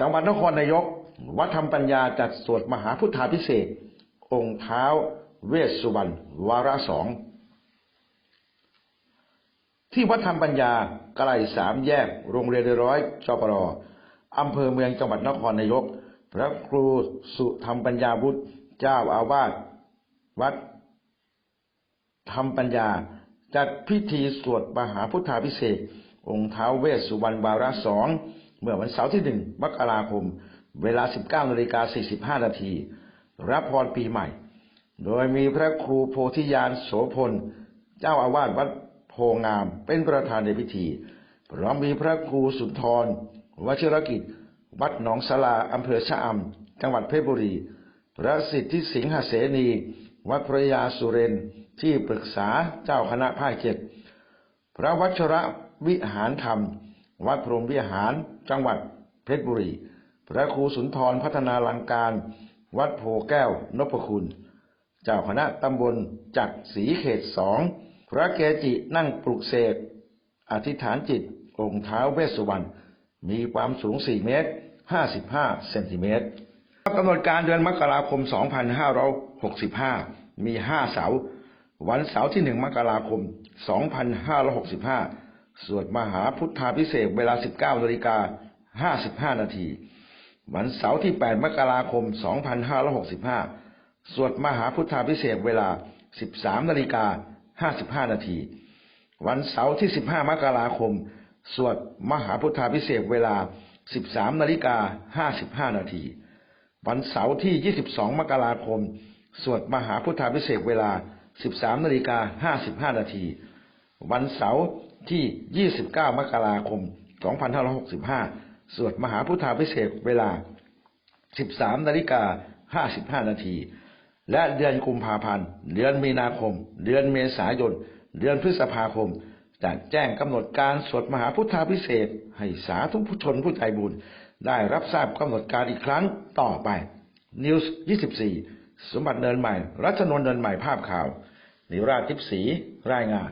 จังหวัดนครนายก วัดธรรมปัญญาจัดสวดมหาพุทธาพิเศษ องค์เท้าเวสสุวรรณวาระสอง ที่วัดธรรมปัญญาใกล้สามแยก โรงเรียนร้อยจปรอำเภอเมืองจังหวัดนครนายก พระครูสุธรรมปัญญาบุตรเจ้าอาวาสวัดธรรมปัญญาจัดพิธีสวดมหาพุทธาพิเศษ องค์เท้าเวสสุวรรณวาระสอง เมื่อวันเสาร์ที่หนึ่งมกราคม เวลา 19นาฬิกา45 นาที รับพรปีใหม่ โดยมีพระครูโพธิญาณโสพล เจ้าอาวาสวัดโพงามเป็นประธานในพิธี พร้อมมีพระครูสุนทรวชิรกิจ วัดหนองสลาอำเภอชะอำจังหวัดเพชรบุรี พระสิทธิสิงหเสนี วัดพระยาสุเรนที่ปรึกษาเจ้าคณะภาคเจ็ดพระวัชระวิหารธรรม วัดพรมวิหาร จังหวัดเพชรบุรี พระครูสุนทรพัฒนาลังการ วัดโพแก้วนพคุณ เจ้าคณะตำบลจักสีเขตสอง พระเกจินั่งปลุกเสก อธิษฐานจิต องค์เท้าเวสสุวรรณ มีความสูง 4 เมตร 55 เซนติเมตรกำหนดการเดือนมกราคม 2565 มี 5 เสาร์วันเสาร์ที่ 1 มกราคม 2565 สวดมหาพุทธาพิเศษเวลา 19นาฬิกา55 นาทีวันเสาร์ที่ 8 มกราคม 2565 สวดมหาพุทธาพิเศษเวลา 13นาฬิกา55 นาที วันเสาร์ที่ 15 มกราคม สวดมหาพุทธาพิเศษเวลา 13นาฬิกา55 นาที วันเสาร์ที่ 22 มกราคม สวดมหาพุทธาพิเศษเวลา 13นาฬิกา55 นาที วันเสาร์ที่ 29 มกราคม 2565 สวดมหาพุทธาพิเศษเวลา 13นาฬิกา55 นาที และเดือนกุมภาพันธ์ เดือนมีนาคม เดือนเมษายน เดือนพฤษภาคม จะแจ้งกำหนดการสวดมหาพุทธาพิเศษ ให้สาธุผู้ชนผู้ใจบุญ ได้รับทราบกำหนดการอีกครั้งต่อไป นิวส์24 สมบัติเดินใหม่ รัชนน์เดินใหม่ภาพข่าว นิราชทิพย์ศรีรายงาน